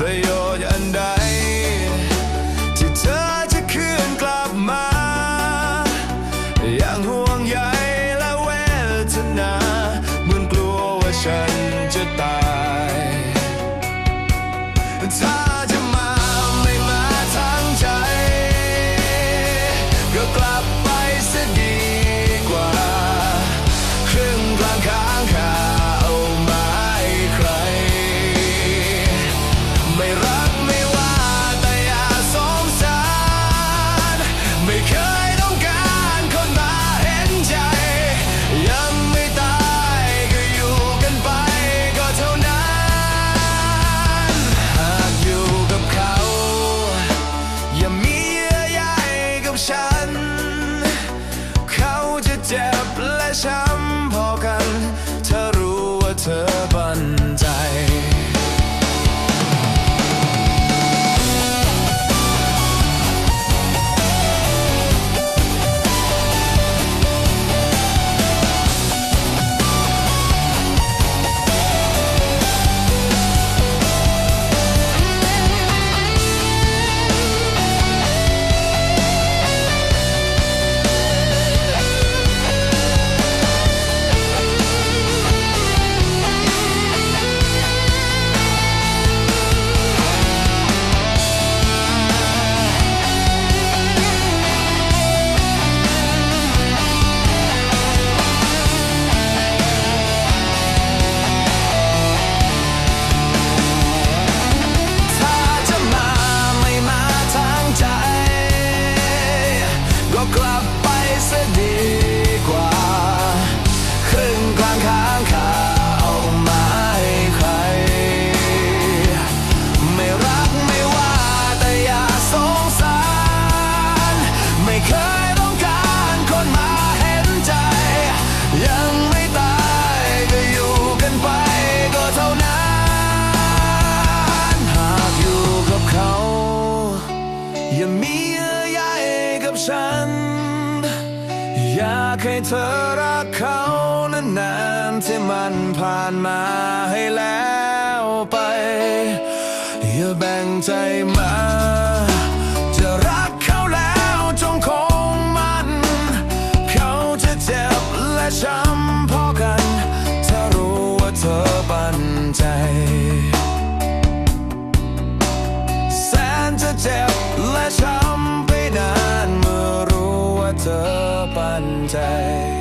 ประโยชน์อันใด ที่เธอจะคืนกลับมา อย่างหัว their pleasure. สียดีกว่า ครึ่งกลางค้างคาเอามาให้ใคร ไม่รักไม่ว่าแต่อย่าสงสาร ไม่เคยต้องการคนมาเห็นใจ ยังไม่ตายก็อยู่กันไปก็เท่านั้น หากอยู่กับเขา อย่ามีเยื่อใยกับฉัน อยากให้เธอรักเขานานๆที่มันผ่านมาให้แล้วไป อย่าแบ่งใจมา 在。